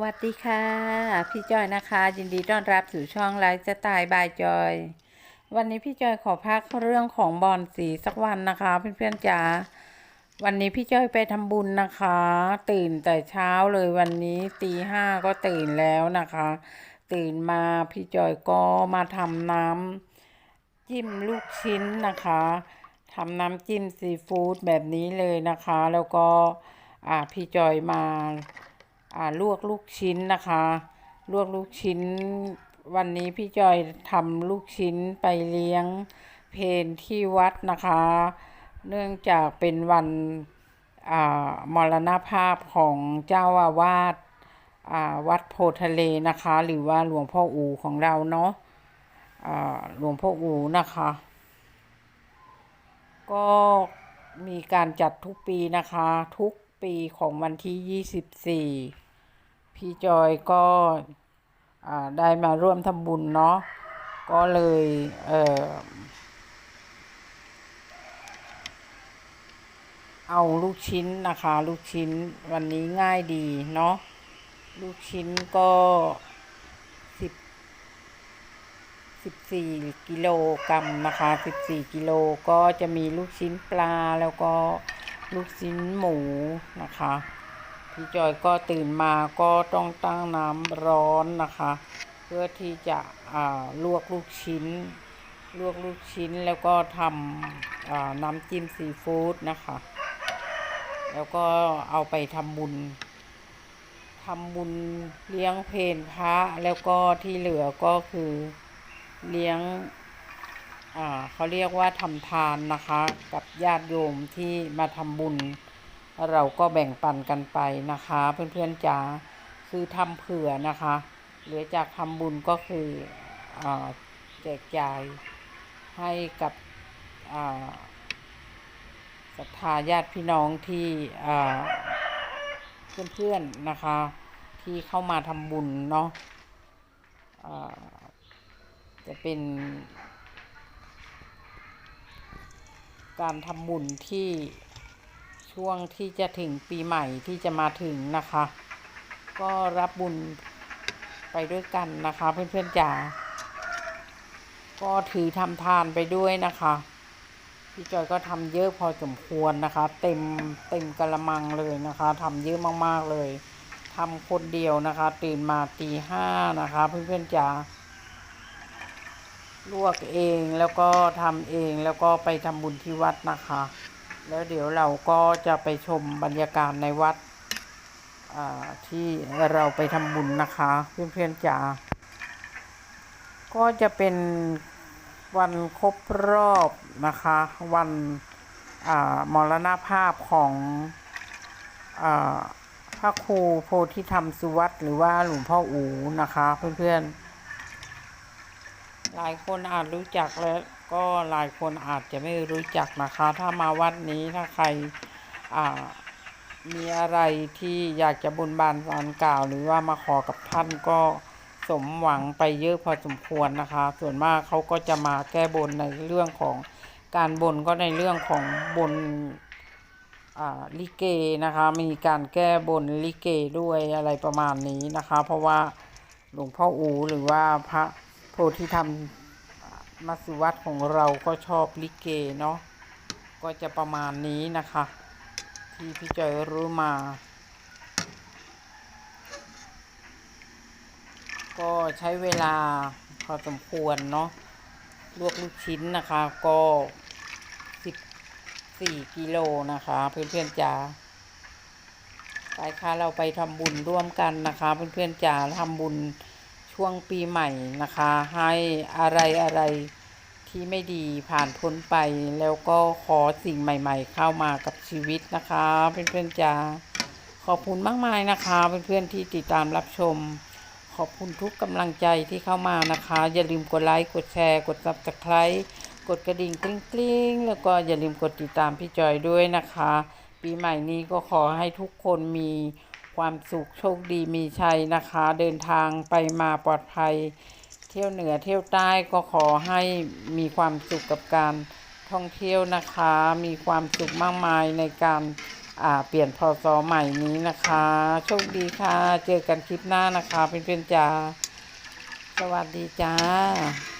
วัสดีค่ะ พี่จอยนะคะ ยินดีต้อนรับสู่ช่องไลฟ์สไตล์บายจอย วันนี้พี่จอยขอพักเรื่องของบอลสีสักวันนะคะเพื่อนๆจ๋าวันนี้พี่จอยไปทำบุญนะคะ ตื่นแต่เช้าเลยวันนี้ตีห้าก็ตื่นแล้วนะคะ ตื่นมาพี่จอยก็มาทำน้ำจิ้มลูกชิ้นนะคะทำน้ำจิ้มซีฟู้ดแบบนี้เลยนะคะ แล้วก็อ่าพี่จอยมา ลวกลูกชิ้นนะคะ ลวกลูกชิ้น วันนี้พี่จอยทำลูกชิ้นไปเลี้ยงเพนที่วัดนะคะ เนื่องจากเป็นวันมรณภาพของเจ้าอาวาสวัดโพทะเลนะคะ หรือว่าหลวงพ่ออูของเราเนาะหลวงพ่ออูนะคะ ก็มีการจัดทุกปีนะคะ ทุกปีของวันที่ 24 พี่จอยก็ได้มาร่วมทำบุญเนาะก็เลยเออเอาลูกชิ้นนะคะ ลูกชิ้นวันนี้ง่ายดีเนาะลูกชิ้นก็สิบสิบสี่กิโลกรัมนะคะสิบสี่กิโลก็จะมีลูกชิ้นปลาแล้วก็ลูกชิ้นหมูนะคะ พี่จอยก็ตื่นมาก็ต้องตั้งน้ำร้อนนะคะ เพื่อที่จะลวกลูกชิ้น ลวกลูกชิ้นแล้วก็ทำน้ำจิ้มซีฟู้ดนะคะ แล้วก็เอาไปทำบุญทำบุญเลี้ยงเพนพระแล้วก็ที่เหลือก็คือเลี้ยงเขาเรียกว่าทำทานนะคะ กับญาติโยมที่มาทำบุญ เราก็แบ่งปันกันไปนะคะ เพื่อนๆจ๋าคือทำเผื่อนะคะเหลือจากทำบุญก็คืออแจกจ่ายให้กับศรัทธาญาติพี่น้องที่อ่าเพื่อนๆนะคะ ที่เข้ามาทำบุญเนาะจะเป็น การทำบุญที่ ช่วงที่จะถึงปีใหม่ที่จะมาถึงนะคะ ก็รับบุญไปด้วยกันนะคะ เพื่อนๆจ๋าก็ถือทำทานไปด้วยนะคะพี่จอยก็ทำเยอะพอสมควรนะคะ เต็มเต็มกระมังเลยนะคะทำเยอะมากๆเลยทำคนเดียวนะคะ ตื่นมาตีห้านะคะ เพื่อนๆจ๋าลวกเองแล้วก็ทำเองแล้วก็ไปทำบุญที่วัดนะคะ แล้วเดี๋ยวเราก็จะไปชมบรรยากาศในวัดที่เราไปทำบุญนะคะ เพื่อนๆจ๋าก็จะเป็นวันครบรอบนะคะ วันมรณภาพของอพระครูโพธิธรรมสุวัตหรือว่าหลวงพ่ออูนะคะ เพื่อนๆ หลายคนอาจรู้จักแล้วก็หลายคนอาจจะไม่รู้จักนะคะ ถ้ามาวัดนี้ถ้าใครอ่ามีอะไรที่อยากจะบนบานสารกล่าว หรือว่ามาขอกับท่านก็สมหวังไปเยอะพอสมควรนะคะ ส่วนมากเขาก็จะมาแก้บนในเรื่องของการบนก็ในเรื่องของบนลิเกนะคะ มีการแก้บนลิเกด้วยอะไรประมาณนี้นะคะ เพราะว่าหลวงพ่ออูหรือว่าพระ โพธิธรรมมัสวัดของเราก็ชอบลิเกเนาะก็จะประมาณนี้นะคะ ที่พี่จอยรู้มา ก็ใช้เวลาพอสมควรเนาะลวกลูกชิ้นนะคะ ก็สิบสี่กิโลนะคะ เพื่อนๆจ๋าไปค่ะเราไปทำบุญร่วมกันนะคะ เพื่อนๆจ๋าทำบุญ ช่วงปีใหม่นะคะ ให้อะไรอะไรที่ไม่ดีผ่านพ้นไป แล้วก็ขอสิ่งใหม่ ๆ เข้ามากับชีวิตนะคะเพื่อนๆจ้าขอบคุณมากมายนะคะเพื่อนๆที่ติดตามรับชม ขอบคุณทุกกำลังใจที่เข้ามานะคะ อย่าลืมกดไลค์กดแชร์ กดซับสไครต์กดกระดิ่งกริ๊งกริ๊งแล้วก็อย่าลืมกดติดตามพี่จอยด้วยนะคะ ปีใหม่นี้ก็ขอให้ทุกคนมี ความสุขโชคดีมีชัยนะคะ เดินทางไปมาปลอดภัย เที่ยวเหนือเที่ยวใต้ก็ขอให้มีความสุขกับการท่องเที่ยวนะคะ มีความสุขมากมายในการเปลี่ยนพศใหม่นี้นะคะ โชคดีค่ะ เจอกันคลิปหน้านะคะเป็นๆจ้าสวัสดีจ้า